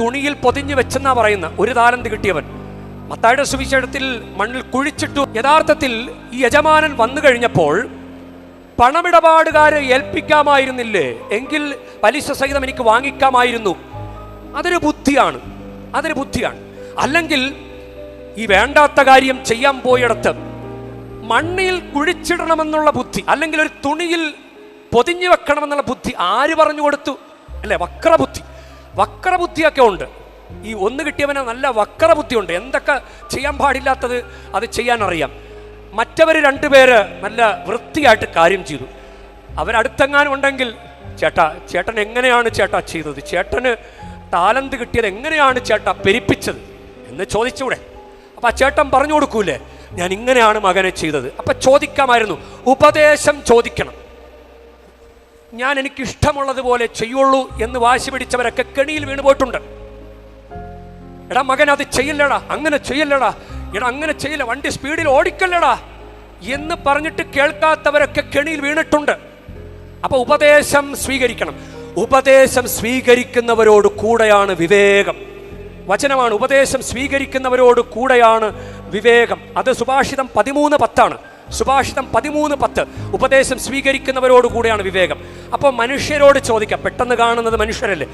തുണിയിൽ പൊതിഞ്ഞു വെച്ചെന്നാ പറയുന്ന ഒരു താലന്ത് കിട്ടിയവൻ. മത്തായുടെ സുവിശേഷത്തിൽ മണ്ണിൽ കുഴിച്ചിട്ടു യഥാർത്ഥത്തിൽ ഈ യജമാനൻ വന്നു കഴിഞ്ഞപ്പോൾ പണമിടപാടുകാരെ ഏൽപ്പിക്കാമായിരുന്നില്ലേ? എങ്കിൽ പലിശ സഹിതം എനിക്ക് വാങ്ങിക്കാമായിരുന്നു. അതൊരു ബുദ്ധിയാണ്. അതൊരു ബുദ്ധിയാണ്. അല്ലെങ്കിൽ ഈ വേണ്ടാത്ത കാര്യം ചെയ്യാൻ പോയിടത്ത് മണ്ണിൽ കുഴിച്ചിടണമെന്നുള്ള ബുദ്ധി അല്ലെങ്കിൽ ഒരു തുണിയിൽ പൊതിഞ്ഞു വെക്കണമെന്നുള്ള ബുദ്ധി ആര് പറഞ്ഞു കൊടുത്തു? അല്ലേ വക്രബുദ്ധി. വക്രബുദ്ധിയൊക്കെ ഉണ്ട്. ഈ ഒന്ന് കിട്ടിയവന് നല്ല വക്രബുദ്ധിയുണ്ട് എന്തൊക്കെ ചെയ്യാൻ പാടില്ലാത്തത് അത് ചെയ്യാൻ അറിയാം മറ്റവർ രണ്ടുപേര് നല്ല വൃത്തിയായിട്ട് കാര്യം ചെയ്തു. അവരടുത്തെങ്ങാനും ഉണ്ടെങ്കിൽ ചേട്ടാ ചേട്ടൻ എങ്ങനെയാണ് ചേട്ടാ ചെയ്തത്? ചേട്ടന് താലന്ത് കിട്ടിയത് എങ്ങനെയാണ് ചേട്ടാ പെരിപ്പിച്ചത് എന്ന് ചോദിച്ചൂടെ. അപ്പൊ ആ ചേട്ടൻ പറഞ്ഞു കൊടുക്കൂലേ ഞാൻ ഇങ്ങനെയാണ് മകനെ ചെയ്തത്. അപ്പൊ ചോദിക്കാമായിരുന്നു. ഉപദേശം ചോദിക്കണം. ഞാൻ എനിക്കിഷ്ടമുള്ളതുപോലെ ചെയ്യുള്ളൂ എന്ന് വാശി പിടിച്ചവരൊക്കെ കെണിയിൽ വീണ് പോയിട്ടുണ്ട്. എടാ മകൻ അത് ചെയ്യില്ലടാ. അങ്ങനെ ചെയ്യില്ലടാ. എടാ അങ്ങനെ ചെയ്യില്ല. വണ്ടി സ്പീഡിൽ ഓടിക്കല്ലടാ എന്ന് പറഞ്ഞിട്ട് കേൾക്കാത്തവരൊക്കെ കെണിയിൽ വീണിട്ടുണ്ട്. അപ്പൊ ഉപദേശം സ്വീകരിക്കണം. ഉപദേശം സ്വീകരിക്കുന്നവരോട് കൂടെയാണ് വിവേകം. വചനമാണ്. ഉപദേശം സ്വീകരിക്കുന്നവരോട് കൂടെയാണ് വിവേകം. അത് സുഭാഷിതം പതിമൂന്ന് പത്താണ്. സുഭാഷിതം പതിമൂന്ന് പത്ത് ഉപദേശം സ്വീകരിക്കുന്നവരോട് കൂടെയാണ് വിവേകം. അപ്പോൾ മനുഷ്യരോട് ചോദിക്കാം പെട്ടെന്ന് കാണുന്നത് മനുഷ്യരല്ലേ?